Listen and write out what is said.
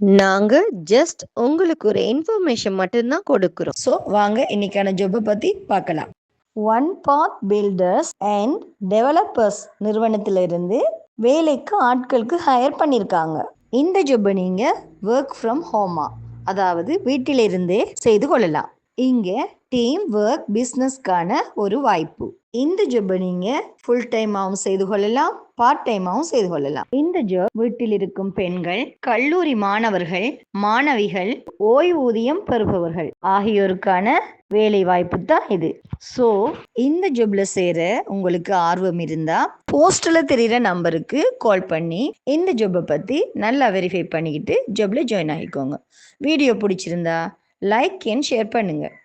நாங்க ஜஸ்ட் உங்களுக்கு ஒரு இன்ஃபர்மேஷன் மட்டும்தான் கொடுக்குறோம். ஸோ வாங்க இன்னைக்கான ஜாப்பை பத்தி பார்க்கலாம். One path builders and developers நிறுவனத்திலிருந்து வேலைக்கு ஆட்களுக்கு ஹையர் பண்ணியிருக்காங்க. இந்த ஜொப்பை நீங்க ஒர்க் ஃப்ரம் ஹோமா அதாவது வீட்டிலிருந்தே செய்து கொள்ளலாம். இங்கே டீம் ஒர்க் பிஸ்னஸ்க்கான ஒரு வாய்ப்பு. இந்த ஜாப்பை நீங்க ஃபுல் டைமாகவும் செய்து கொள்ளலாம் பார்ட் டைமாகவும் செய்து கொள்ளலாம். இந்த ஜாப் வீட்டில் இருக்கும் பெண்கள் கல்லூரி மாணவர்கள் மாணவிகள் ஓய்வூதியம் பெறுபவர்கள் ஆகியோருக்கான வேலை வாய்ப்பு தான் இது. ஸோ இந்த ஜாப்ல சேர உங்களுக்கு ஆர்வம் இருந்தா போஸ்ட்ல தெரியிற நம்பருக்கு கால் பண்ணி இந்த ஜாப்பை பத்தி நல்லா வெரிஃபை பண்ணிக்கிட்டு ஜாப்ல ஜாயின் ஆகிக்கோங்க. வீடியோ பிடிச்சிருந்தா லைக் அண்ட் ஷேர் பண்ணுங்கள்